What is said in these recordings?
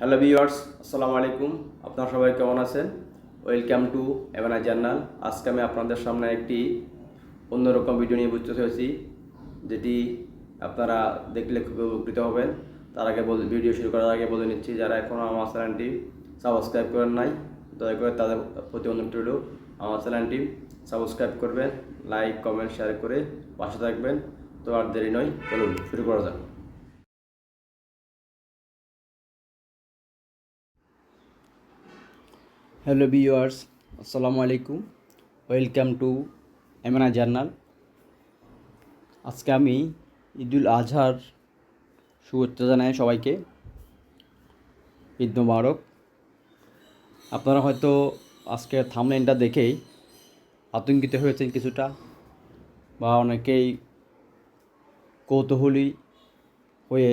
Hello viewers, আসসালামু আলাইকুম। আপনারা সবাই কেমন আছেন? ওয়েলকাম টু এভানা জার্নাল আজকে আমি আপনাদের সামনে একটি অন্যরকম ভিডিও নিয়ে উপস্থিত হয়েছি, যেটি আপনারা দেখলে খুব উপকৃত হবেন। তার আগে বল ভিডিও শুরু করার আগে বলে নিচ্ছি, যারা এখনও আমার চ্যানেলটি সাবস্ক্রাইব করেন নাই, দয়া করে তাদের প্রতি অনুরোধ রইল, আমার চ্যানেলটি সাবস্ক্রাইব করবেন লাইক কমেন্ট শেয়ার করে পাশে থাকবেন। তো আর দেরি নয়, চলুন, শুরু করা যাক। হ্যালো ভিউয়ার্স, আসসালামু আলাইকুম। Welcome to MNI journal. আজকে আমি ঈদুল আজহার শুভেচ্ছা জানাই সবাইকে। ঈদ মোবারক। আপনারা হয়তো আজকের থামলাইনটা দেখেই আতঙ্কিত হয়েছেন কিছুটা, বা অনেকেই কৌতূহলী হয়ে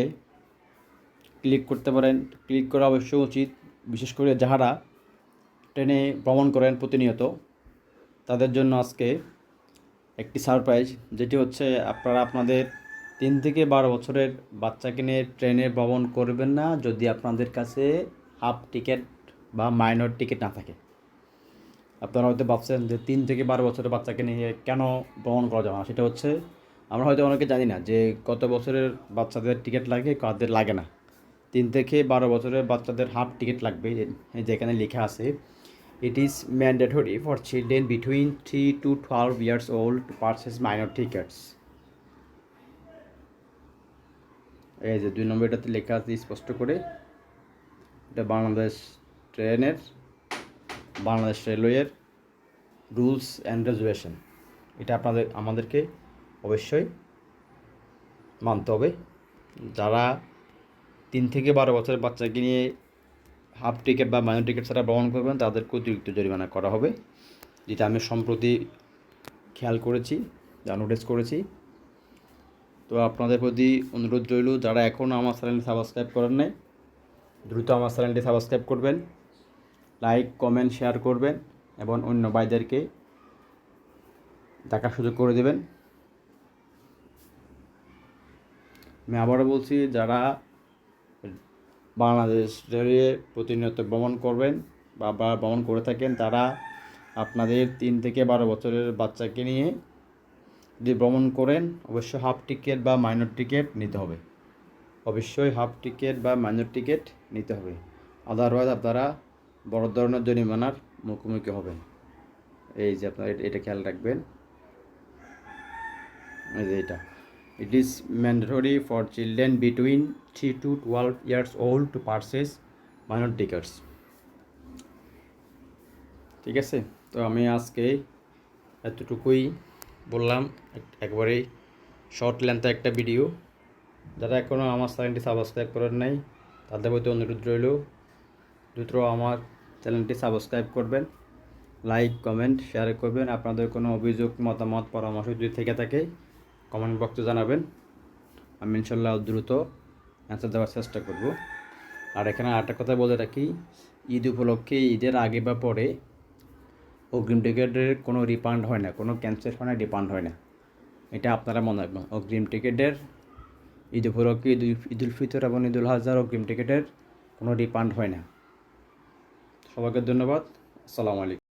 ক্লিক করতে পারেন। ক্লিক করা অবশ্যই উচিত, বিশেষ করে যাহারা ট্রেনে ভ্রমণ করেন প্রতিনিয়ত। তাদের জন্য আজকে একটি সারপ্রাইজ, যেটি হচ্ছে আপনারা আপনাদের তিন থেকে বারো বছরের বাচ্চাকে নিয়ে ট্রেনে ভ্রমণ করবেন না যদি আপনাদের কাছে হাফ টিকিট বা মাইনর টিকিট না থাকে। আপনারা হয়তো ভাবছেন যে তিন থেকে বারো বছরের বাচ্চাকে নিয়ে কেন ভ্রমণ করা যাবে না? সেটা হচ্ছে, আমরা হয়তো অনেকে জানি না যে কত বছরের বাচ্চাদের টিকিট লাগে, কাদের লাগে না। তিন থেকে বারো বছরের বাচ্চাদের হাফ টিকিট লাগবে যেখানে লেখা আছে। It is mandatory for children between 3 to 12 years old to purchase minor tickets. এই যে দুই নম্বরটাতে লেখা আছে, স্পষ্ট করে। এটা বাংলাদেশ ট্রেনের, বাংলাদেশ রেলওয়ের রুলস অ্যান্ড রেজুয়েশন এটা আপনাদের, আমাদেরকে অবশ্যই মানতে হবে। যারা তিন থেকে বারো বছরের বাচ্চাকে নিয়ে হাফ টিকিট বা মাইনর টিকিট ছাড়া ভ্রমণ করবেন, তাদেরকে অতিরিক্ত জরিমানা করা হবে, যেটা আমি সম্প্রতি খেয়াল করেছি, যা নোটিস করেছি। তো আপনাদের প্রতি অনুরোধ রইল, যারা এখনও আমার চ্যানেলটি সাবস্ক্রাইব করেন নাই, দ্রুত আমার চ্যানেলটি সাবস্ক্রাইব করবেন লাইক কমেন্ট শেয়ার করবেন, এবং অন্য ভাইদেরকে দেখার সুযোগ করে দেবেন। আমি আবারও বলছি, যারা বাংলাদেশ প্রতিনিয়ত ভ্রমণ করবেন বা ভ্রমণ করে থাকেন তারা আপনাদের তিন থেকে বারো বছরের বাচ্চাকে নিয়ে যদি ভ্রমণ করেন, অবশ্যই হাফ টিকিট বা মাইনর টিকিট নিতে হবে। অবশ্যই হাফ টিকিট বা মাইনর টিকিট নিতে হবে। আদারওয়াইজ আপনারা বড় ধরনের জরিমানার মুখোমুখি হবেন। এই যে আপনারা এটা খেয়াল রাখবেন। এই যে এটা। It is mandatory for children between 3 to 12 years old to purchase minor tickets. ঠিক আছে? তো আমি আজকে এতটুকুই বললাম। এক- একবারেই শর্ট লেন্থে একটা ভিডিও যারা এখনও আমার চ্যানেলটি সাবস্ক্রাইব করেন নাই, তাদের প্রতি অনুরোধ রইল, দ্রুত আমার চ্যানেলটি সাবস্ক্রাইব করবেন। লাইক কমেন্ট শেয়ার করবেন। আপনাদের কোনো অভিযোগ, মতামত, পরামর্শ যদি থেকে থাকে কমেন্ট বক্সে জানাবেন। আমি ইনশাল্লাহ দ্রুত অ্যান্সার দেওয়ার চেষ্টা করব। আর এখানে আরেকটা কথা বলে রাখি, ঈদ উপলক্ষে ঈদের আগে বা পরে অগ্রিম টিকিটের কোনো রিফান্ড হয় না, কোনো ক্যান্সেল হয় না রিফান্ড হয় না। এটা আপনারা মনে রাখবেন। অগ্রিম টিকিটের ঈদ উপলক্ষে ঈদ ঈদুল ফিতর এবং ঈদুল হাজার অগ্রিম টিকিটের কোনো রিফান্ড হয় না। সবাইকে ধন্যবাদ। আসসালামু আলাইকুম।